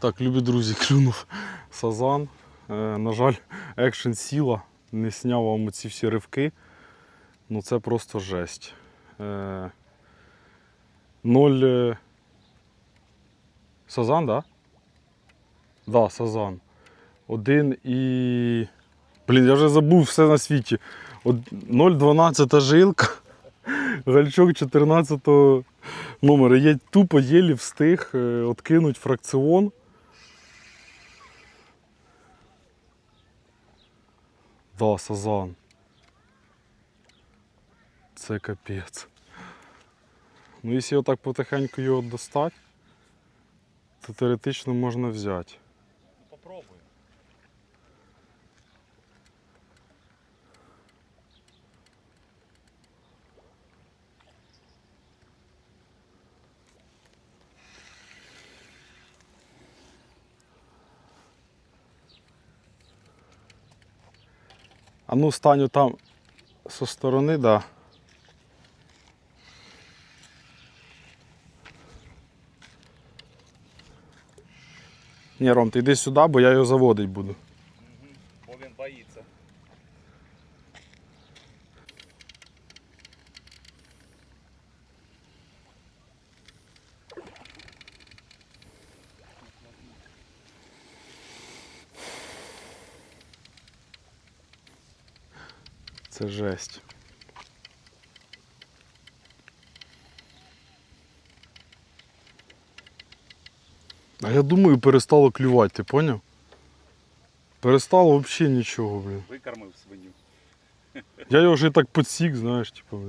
Так, любі друзі, клюнув сазан. Е, на жаль, екшен сіла, не сняв вам ці всі ривки. Ну це просто жесть. Е, ноль. е, Сазан? Да? Да, сазан. Один і. Блін, я вже забув все на світі. 0,12 жилка. Гальчок 14 номера. Я тупо єлі встиг е, откинуть фракціон. Да, сазан. Це капець. Ну, якщо отак потихеньку його достати, то теоретично можна взяти. Ну, попробуй. А ну станю там со сторони, да. Ні, Ром, ти йди сюди, бо я його заводить буду. Це жесть. А я думаю, перестало клювати, ти поняв? Перестало взагалі нічого, блін. Викормив свиню. Я його вже і так подсік, знаєш, типу.